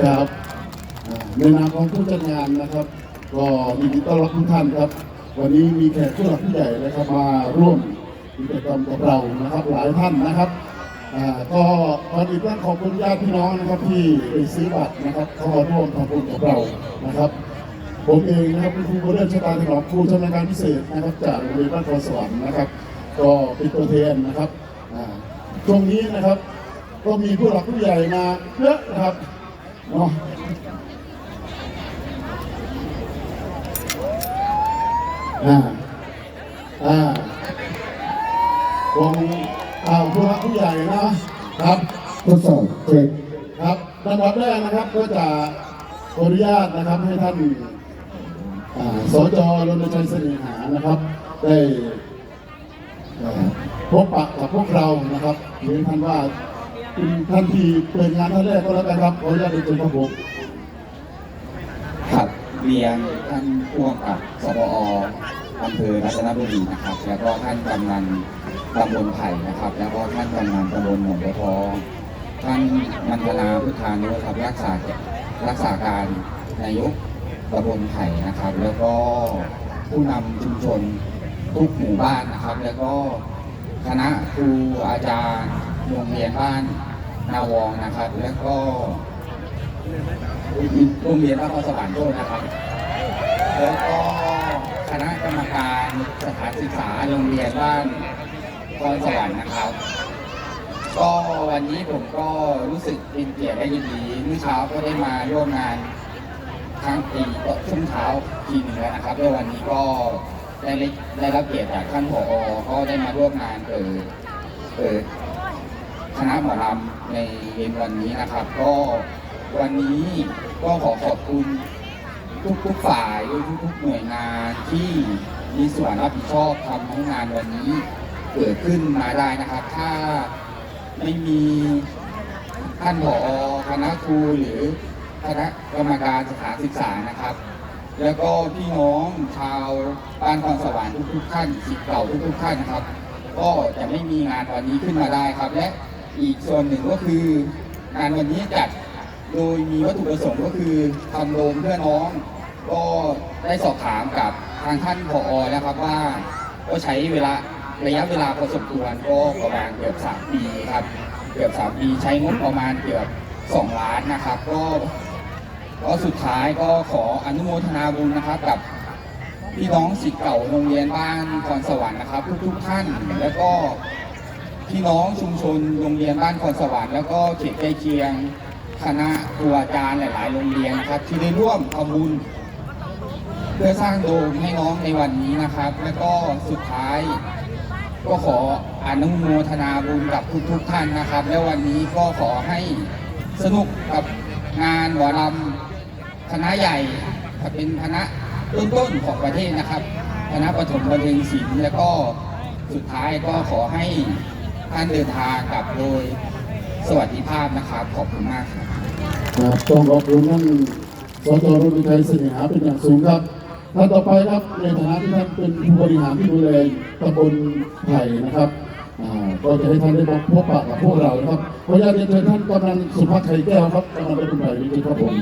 ครับในนามของผู้จัดงานนะครับ ก็ยินดีต้อนรับทุกท่านครับ วันนี้มีแขกผู้หลักผู้ใหญ่นะครับมาร่วมกิจกรรมกับเรานะครับหลายท่านนะครับอ่าก็ก่อนอื่นต้องขอบคุณญาติพี่น้องนะครับที่ไปซื้อบัตรนะครับเข้ามาร่วมทำบุญกับเรานะครับ ผมเองนะครับคุณครูโบเดนชะตาถนอมครูชำนาญการพิเศษนะครับ จากโรงเรียนบ้านคอสวรรค์นะครับ ก็เป็นตัวแทนนะครับอ่าช่วงนี้นะครับ ก็มีผู้หลักผู้ใหญ่มาเยอะนะครับ อ่า อ่าวงอ่าผู้หลักผู้ใหญ่นะครับทดสอบเช็คครับลำดับแรกนะครับก็จะขออนุญาตนะครับให้ท่านอ่าสจรณชัยเสน่หานะครับ ได้เอ่อพบปะกับพวกเรานะครับหรือท่านว่าเป็น ท่านทีเปิดงานท่านแรกก็แล้วกันครับขออนุญาตเรียนเชิญครับผมครับเรียนท่านพ่วงกับสบออำเภอรัตนบุรีนะครับ แล้วก็ท่านกำนันตำบลไผ่นะครับ แล้วก็ท่านกำนันตำบลหนองบัวทองท่านมันธนาพุทธานุครับรักษารักษาการนายกตำบลไผ่นะครับ แล้วก็ผู้นำชุมชนทุกหมู่บ้านนะครับ แล้วก็คณะครูอาจารย์โรงเรียนบ้าน นาวองนะครับ แล้วก็โรงเรียนบ้านพระสวรรค์ด้วยนะครับ แล้วก็คณะกรรมการสถานศึกษาโรงเรียนบ้านพรสวรรค์นะครับ ก็วันนี้ผมก็รู้สึกเป็นเกียรติและยินดีเมื่อเช้าก็ได้มาร่วมงานครั้งปีช่วงเช้าทีหนึ่งแล้วนะครับแล้ววันนี้ก็ได้ได้รับเกียรติจากท่านผอก็ได้มาร่วมงานเปิดเปิดคณะหมอลำ ในเย็นวันนี้นะครับ ก็วันนี้ก็ขอขอบคุณทุกๆฝ่ายทุกๆหน่วยงานที่มีส่วนรับผิดชอบทำให้งานวันนี้เกิดขึ้นมาได้นะครับ ถ้าไม่มีท่านผอคณะครูหรือคณะกรรมการสถานศึกษานะครับ แล้วก็พี่น้องชาวบ้านคอนสวรรค์ทุกๆท่านสิทธิ์เก่าทุกๆท่านนะครับ ก็จะไม่มีงานวันนี้ขึ้นมาได้ครับและ อีกส่วนหนึ่งก็คืองานวันนี้จัดโดยมีวัตถุประสงค์ก็คือทำโรงเพื่อน้อง ก็ได้สอบถามกับทางท่านผอแล้วครับว่าก็ใช้เวลาระยะเวลาพอสมควรก็ประมาณเกือบสามปีครับเกือบสามปีใช้งบประมาณเกือบสองล้านนะครับ ก็ก็สุดท้ายก็ขออนุโมทนาบุญนะครับกับพี่น้องศิษย์เก่าโรงเรียนบ้านคอนสวรรค์นะครับ ทุกๆท่านแล้วก็ พี่น้องชุมชนโรงเรียนบ้านคอนสวรรค์แล้วก็เขตใกล้เคียงคณะครูอาจารย์หลาย ๆ โรงเรียนนะครับ ที่ได้ร่วมทำบุญเพื่อสร้างโดมให้น้องในวันนี้นะครับ แล้วก็สุดท้ายก็ขออนุโมทนาบุญกับทุกๆท่านนะครับ และวันนี้ก็ขอให้สนุกกับงานหมอลำคณะใหญ่เป็นคณะต้นๆของประเทศนะครับ คณะปฐมบันเทิงศิลป์แล้วก็สุดท้ายก็ขอให้ ท่านเดินทางกลับโดยสวัสดิภาพนะครับขอบคุณมากครับครับต้องขอบคุณท่านสจรณชัยเสน่หาเป็นอย่างสูงครับท่านต่อไปครับในฐานะที่ท่านเป็นผู้บริหารที่ดูแลตำบลไผ่นะครับก็จะให้ท่านได้มาพบปะกับพวกเรานะครับขออนุญาตเรียนเชิญท่านกำนันสุภาพไข่แก้วครับกำนันตำบลไผ่จริงๆครับผม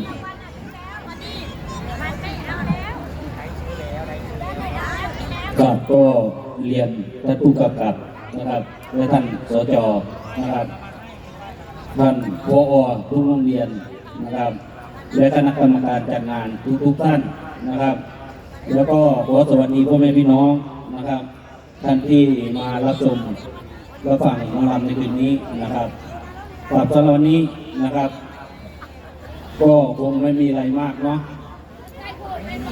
ครับก็เรียนท่านผู้กำกับนะครับ และท่านสจนะครับ ท่านพอทุกโรงเรียนนะครับ และคณะกรรมการจัดงานทุกๆท่านนะครับ แล้วก็ขอสวัสดีพ่อแม่พี่น้องนะครับ ท่านที่มารับชมรับฟังมอลำในคืนนี้นะครับสำหรับสำหรับวันนี้นะครับ ก็คงไม่มีอะไรมากเนาะ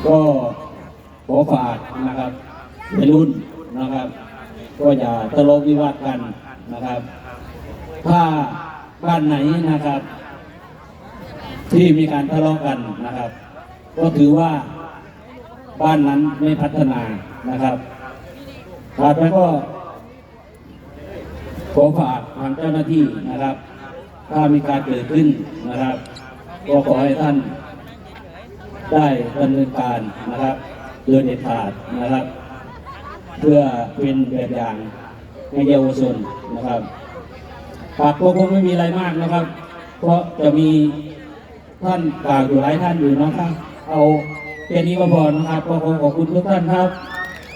ก็ขอฝากนะครับในรุ่นนะครับ ก็อย่าทะเลาะวิวาทกันนะครับ ถ้าบ้านไหนนะครับ ที่มีการทะเลาะกันนะครับ ก็ถือว่าบ้านนั้นไม่พัฒนานะครับถัดไปก็ขอฝากทางเจ้าหน้าที่นะครับ ถ้ามีการเกิดขึ้นนะครับก็ขอให้ท่านได้ดำเนินการนะครับโดยเด็ดขาดนะครับ เพื่อเป็นแบบอย่างให้เยาวชนนะครับปากก็คงไม่มีอะไรมากนะครับ เพราะจะมีท่านกล่าวอยู่หลายท่านอยู่นะครับ เอาแค่นี้ก็พอนะครับก็ขอขอบคุณทุกท่านครับ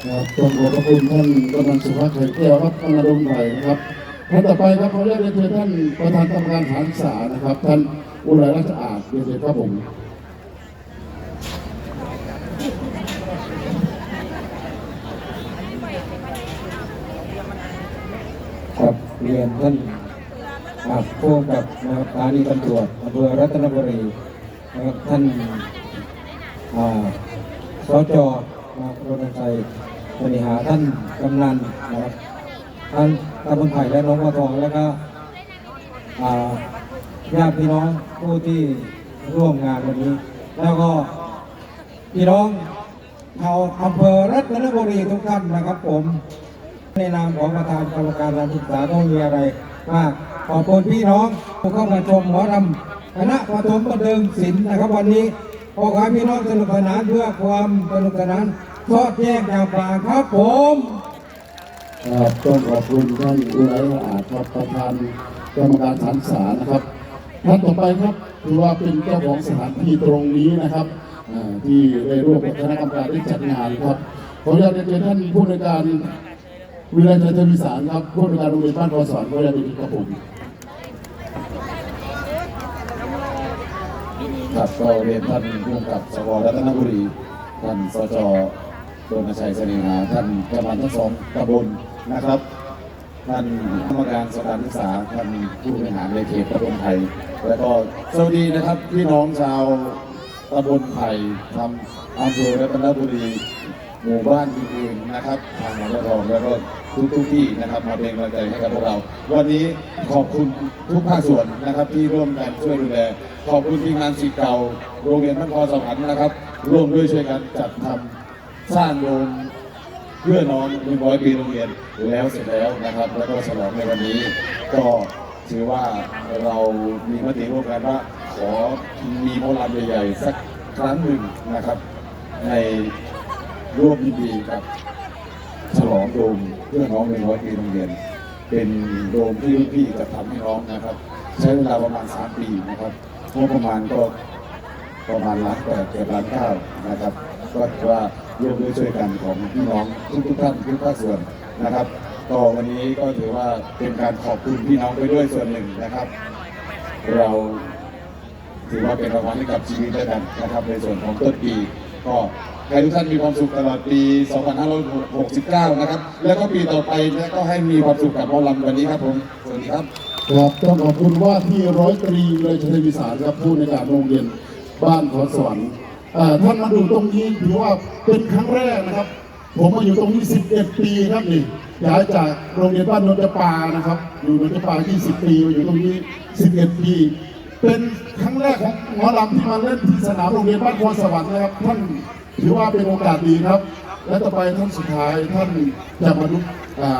ครับต้องขอบพระคุณท่านกำนันสุภาพไข่แก้วครับท่านนรงค์ไผ่นะครับท่านต่อไปครับขออนุญาเรียนเชิญท่านประธานกรรมการฐานศานะครับ ท่านอุไรรัชอาจเรียนเชิญครับผม ค รียนท่านผู้กำกับนะครับสถานีตำรวจอำเภอรัตนบุรีนะครับท่านอ่าสจนะครับรณชัยบริหาท่านกำนันนะครับท่านตำบลไผ่และน้องวัวทองแล้วก็ญาติพี่น้องผู้ที่ร่วมงานวันนี้ แล้วก็พี่น้องชาวอำเภอรัตนบุรีทุกท่านนะครับผม ในนามของประธานกรรมการการศึกษาต้องมีอะไรมากขอบคุณพี่น้องผู้เข้ามาชมหมอรำคณะปฐมบันเทิงศิลป์นะครับวันนี้ขอให้พี่น้องสนุกสนานเพื่อความสนุกสนานทอดแยกอย่างปางครับผมครับต้องขอบคุณท่านอุไรอาจครับประธานกรรมการฐานศึกษานะครับท่านต่อไปครับถือว่าเป็นเจ้าของสถานที่ตรงนี้นะครับที่ได้ร่วมกับคณะกรรมการได้จัดงานครับขออนุญาตเรียนท่านผู้ในการ วิไลชัยทวีสารครับผู้ในวยการโรงเรียนบ้านคอสอนก็ได้เป็นครับผมครับก็เรียนท่านผู้กำกับสวรัตนบุรี ท่านสจโดนชัยเสน่หาท่านกำนันทั้งสองตำบลนะครับ ท่านกรรมการสถานศึกษา ท่านผู้บริหารในเขตตำบลไทย แล้วก็สวัสดีนะครับพี่น้องชาวตำบลไผ่ทำอำเภอรัตนบุรีหมู่บ้านอื่นๆนะครับ ทางหนองบัวทองแล้วก็ ทุกทุกที่นะครับมาเป็นกำลังใจให้กับพวกเรา วันนี้ขอบคุณทุกภาคส่วนนะครับที่ร่วมกันช่วยดูแล ขอบคุณทีมงานศิษย์เก่า โรงเรียนพระนครสวรรค์นะครับ ร่วมด้วยช่วยกันจัดทำสร้างโรงเพื่อน้องหนึ่งร้อยปีโรงเรียนแล้วเสร็จแล้วนะครับ แล้วก็ฉลองในวันนี้ ก็ถือว่าเรามีมติร่วมกันว่า ขอมีโมลัมใหญ่ๆสักครั้งหนึ่งนะครับ ในร่วมยินดีกับฉลองโดม พื่อน้องในร้อยปีโรงเรียน เป็นโดมที่รุ่นพี่จะทำให้น้องนะครับ ใช้เวลาประมาณ 3 ปีนะครับงบประมาณก็ประมาณล้านแปดเกือบล้านเก้านะครับ ก็ถือว่าร่วมด้วยช่วยกันของพี่น้องทุกทุกๆท่านทุกภาคส่วนนะครับก็วันนี้ก็ถือว่าเป็นการขอบคุณพี่น้องไปด้วยส่วนหนึ่งนะครับ เราถือว่าเป็นรางวัลให้กับชีวิตด้วยกันนะครับ ในส่วนของต้นปีก็ ให้ทุกท่านมีความสุขตลอดปี 2569 นะครับ แล้วก็ปีต่อไปและก็ให้มีความสุขกับหมอลำวันนี้ครับผม สวัสดีครับ ครับต้องขอบคุณว่าที่ร้อยตรีวิไลชัยวีสารครับผู้ในการโรงเรียนบ้านขอสวรรค์อ่าท่านมาดูตรงนี้ถือว่าเป็นครั้งแรกนะครับ ผมมาอยู่ตรงนี้ 11 ปีครับนี่ย้ายจากโรงเรียนบ้านนนทปานะครับ อยู่นนทปา 20 ปีมาอยู่ตรงนี้ 11 ปี เป็นครั้งแรกของหมอลำที่มาเล่นที่สนามโรงเรียนบ้านคอสวรรค์นะครับท่าน ถือว่าเป็นโอกาสดีครับ และต่อไปท่านสุดท้ายท่านจะมาดูอา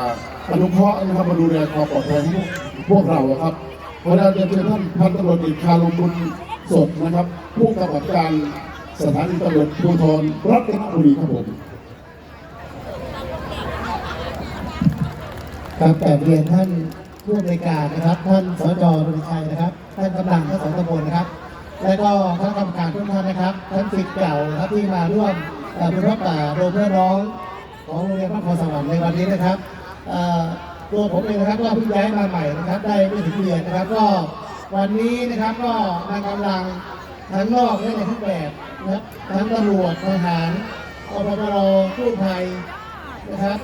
อนุเคราะห์นะครับมาดูแลความปลอดภัยพวกพวกเราครับขออนุญาตเรียนเชิญท่านพันตำรวจเอกคารมบุญสดนะครับ ผู้กำกับการสถานีตำรวจภูธรรัตนบุรีครับผมครับแต่เรียนท่านผู้อำนวยการนะครับ ท่านสจรุชัยนะครับ ท่านกำลังทั้งสตบลนะครับ และก็คณะกรรมการทุกท่านนะครับท่านศิษย์เก่านะครับที่มาร่วมเอ่เป็นรับป่าโรงเพื่อนร้องของโรงเรียนพระนครสวรรค์ในวันนี้นะครับตัวผมเองนะครับก็เพิ่งย้ายมาใหม่นะครับ ได้ไม่ถึงเดือนนะครับ ก็วันนี้นะครับก็นำกำลังทั้งนอกและในทุกแบบนะครับทั้งตำรวจทหารอปปรกู้ภัยนะครับ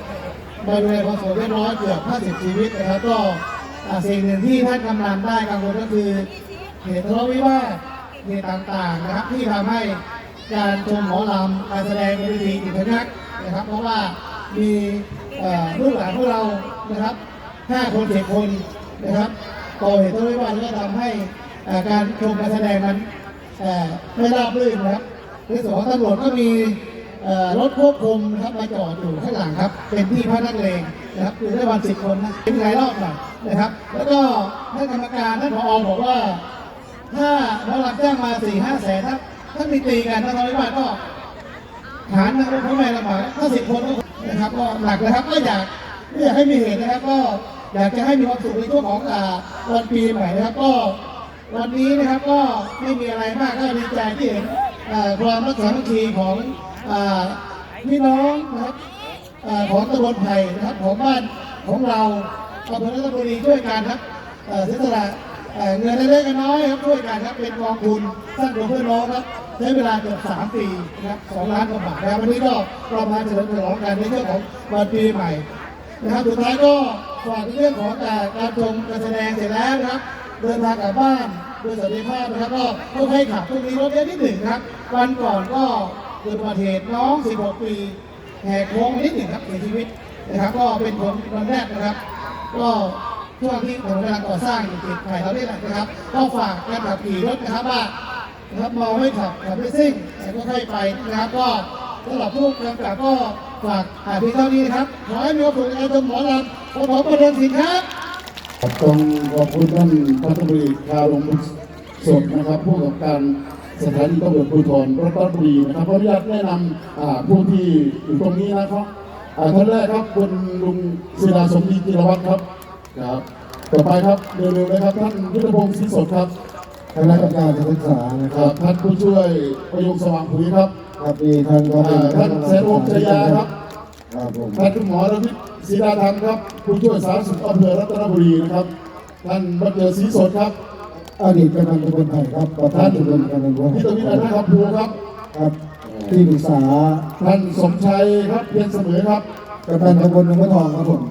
มาดูแลความสงบเรียบร้อยเกือบ50 ชีวิตนะครับ ก็สิ่งหนึ่งที่ท่านกำลังได้กังวลก็คือเหตุทะเลาะวิวาท เหตุต่างๆนะครับ ที่ทำให้การชมหมอลำการแสดงดนตรีติดพนักนะครับ เพราะว่ามีเอ่อลูกหลานของเรานะครับ5คน10คนนะครับก่อเหตุทะเลาะวิวาทแล้วก็ทำให้การชมการแสดงนั้นไม่ราบรื่นนะครับในส่วนของตำรวจก็มีรถควบคุมนะครับมาจอดอยู่ข้างหลังครับ เป็นที่พักนักเลงนะครับอยู่ได้วันสิบคนนะเป็นหลายรอบหน่อยนะครับ แล้วก็ท่านกรรมการท่านผอบอกว่า ถ้าเรารับจ้างมาสี่ห้าแสนถ้าถ้ามีตีกันถ้าเราไม่ว่าก็หารนะครับเพราะไม่ลำบากถ้าสิบคนก็นะครับก็หนักนะครับก็อยากไม่อยากให้มีเหตุนะครับ ก็อยากจะให้มีความสุขในช่วงของวันปีใหม่นะครับ ก็วันนี้นะครับก็ไม่มีอะไรมากก็ดีใจที่เห็นความรักสามัคคีของพี่น้องนะครับของตำบลไผ่นะครับของบ้านของเราอำเภอรัตนบุรีช่วยกันครับเอ่อเสียสละ เงินเล็กๆน้อยครับช่วยกันครับเป็นกองทุนสร้างตัวเพื่อน้องครับใช้เวลาเกือบสามปีนะครับสองล้านกว่าบาทนะครับวันนี้ก็เรามาเฉลิมฉลองกันในเรื่องของวันปีใหม่นะครับสุดท้ายก็ฝากเรื่องของการการชมการแสดงเสร็จแล้วนะครับ เดินทางกลับบ้านด้วยสวัสดิภาพนะครับก็ต้องให้ขับตรงนี้รถเยอะนิดหนึ่งครับ วันก่อนก็เกิดอุบัติเหตุน้อง 16 ปีแหกโค้งนิดหนึ่งครับเสียชีวิตนะครับ ก็เป็นผลวันแรกนะครับ ก็ ช่วงที่ผมกำลังก่อสร้างอยู่ติดไผ่เราเนี่ยนะครับก็ฝากการขับขี่รถนะครับว่านะครับเมาไม่ขับขับไม่ซิ่งแต่ก็ค่อยไปนะครับก็สำหรับผู้กำกับก็ฝากอ่าเพียงเท่านี้นะครับขอให้มีความสุขในการชมหมอลำผมขอประเดิมสินครับต้องขอบคุณท่านพัฒนบุรีคาลงสดนะครับผู้กับการสถานีตำรวจภูธรรัตนบุรีนะครับขออนุญาตแนะนำผู้ที่อยู่ตรงนี้นะครับท่านแรกครับคุณลุงศิลาสมดีจิรวัตรครับ ครับ ต่อไปครับเร็วๆนะครับท่านยุทธพงศ์ศรีสดครับคณะกรรมการศึกษานะคครัรับบท่านผู้ช่วยประยุงสว่างผุยครับครับมีท่านก็เป็อ่านท่านเสรมชยาครับครับผมท่านคุณหมอระวิทย์ศรีดาธรรมครับผู้ช่วยสาธารณสุขอำเภอรัตนบุรีนะครับท่านบัตเจอศรีสดครับอดีตกำนันตำบลไผ่ครับประธานตำบลกำนันวัวพี่ตวิทย์อนุครับภูครับ ครับที่ปรึกษาท่านสมชัยครับเพียรเสมอครับกำนันตำบลหนองบัวทองครับผม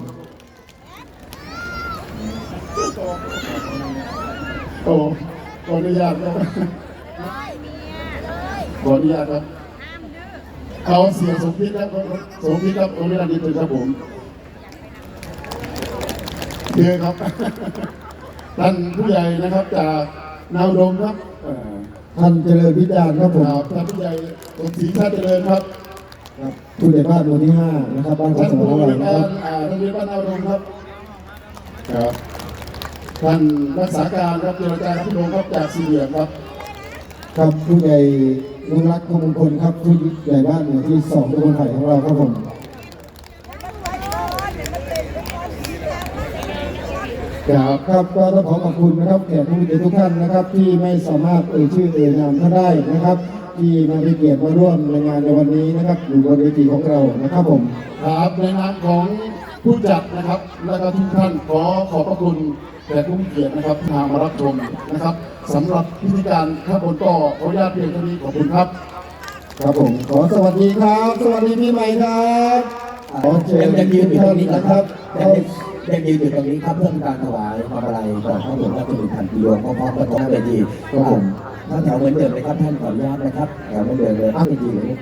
โอ้ขออนุญาตครับขออนุญาตครับเขาเสียสมพิษครับสมพิษครับขออนุญาตนิดนึงครับผมเยอะครับท่านผู้ใหญ่นะครับจากนาวดมครับเอ่อท่านเจริญวิจารณ์ครับผมครับท่านผู้ใหญ่สมศรีชาติเจริญครับครับผู้ใหญ่บ้านหมู่ที่ห้านะครับบ้านขอท่างนสมผู้รบเรารินะกาครัรบอ่าโรงเรียนบ้านนาวดมครับครับ ท่านรักษาการครับเจรจาพิโรครับจากสี่เหลี่ยมครับ ครับผู้ใหญ่ลุงรักคงมงคลครับผู้ใหญ่บ้านหมู่ที่สองตำบลไผ่ของเราครับผมครับครับก็ต้องขอขอบคุณนะครับแขกผู้มีเกียรติทุกท่านนะครับ ที่ไม่สามารถเอ่ยชื่อเอ่ยนามท่านได้นะครับ ที่มาเป็นเกียรติมาร่วมในงานในวันนี้นะครับ อยู่บนเวทีของเรานะครับผม ครับในนามของ ผู้จัดนะครับ และก็ทุกท่านขอขอบพระคุณแขกผู้มีเกียรตินะครับที่มารับชมนะครับสำหรับพิธีการข้างบนก็ขออนุญาตเพียงเท่านี้ขอบคุณครับ ครับผมขอสวัสดีครับ สวัสดีปีใหม่ครับขอเชิญยังยืนอยู่ตรงนี้นะนะคครัรับบยังยังยืนอยู่ตรงนี้ครับเพื่อการถวายความอะไรต่อพระบรมราชบิดาปีหลวงพร้อมๆกันตรงเวทีครับผมท่านแถวเหมือนเดิมเลยครับท่านขออนุญาตนะครับแถวเหมือนเดิมเลยเวทีเลย